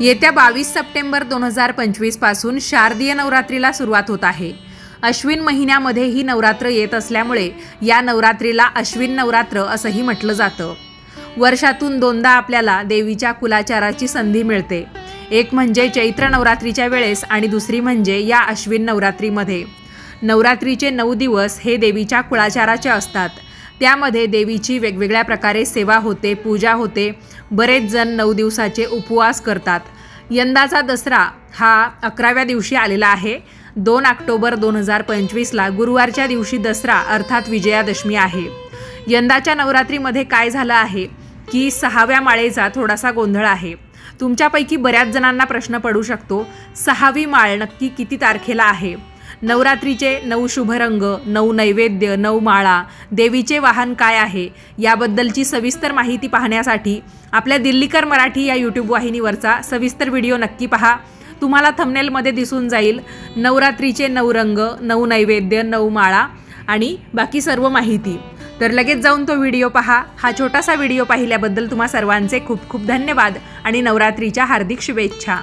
येत्या बावीस सप्टेंबर दोन हजार पंचवीसपासून शारदीय नवरात्रीला सुरुवात होत आहे. अश्विन महिन्यामध्ये ही नवरात्र येत असल्यामुळे या नवरात्रीला अश्विन नवरात्र असंही म्हटलं जातं. वर्षातून दोनदा आपल्याला देवीच्या कुलाचाराची संधी मिळते. एक म्हणजे चैत्र नवरात्रीच्या वेळेस आणि दुसरी म्हणजे या अश्विन नवरात्रीमध्ये. नवरात्रीचे नऊ दिवस हे देवीच्या कुळाचाराचे असतात. त्यामध्ये देवीची वेगवेगळ्या प्रकारे सेवा होते पूजा होते. बरेच जण नऊ दिवसाचे उपवास करतात. यंदाचा दसरा हा अकराव्या दिवशी आलेला आहे. दोन ऑक्टोबर दोन हजार पंचवीसला गुरुवारच्या दिवशी दसरा अर्थात विजयादशमी आहे. यंदाच्या नवरात्रीमध्ये काय झालं आहे? की सहाव्या माळेचा थोडासा गोंधळ आहे. तुमच्यापैकी बऱ्याच जणांना प्रश्न पडू शकतो सहावी माळ नक्की किती तारखेला आहे? नवरात्रीचे नऊ शुभ रंग नऊ नैवेद्य नऊ माळा देवीचे वाहन काय आहे याबद्दलची सविस्तर माहिती पाहण्यासाठी आपल्या दिल्लीकर मराठी या यूट्यूब वाहिनीवरचा सविस्तर व्हिडिओ नक्की पहा. तुम्हाला थंबनेलमध्ये दिसून जाईल नवरात्रीचे नऊ रंग नऊ नैवेद्य नऊ माळा आणि बाकी सर्व माहिती. तर लगेच जाऊन तो व्हिडिओ पहा. हा छोटासा व्हिडिओ पाहिल्याबद्दल तुम्हा सर्वांचे खूप खूप धन्यवाद आणि नवरात्रीच्या हार्दिक शुभेच्छा.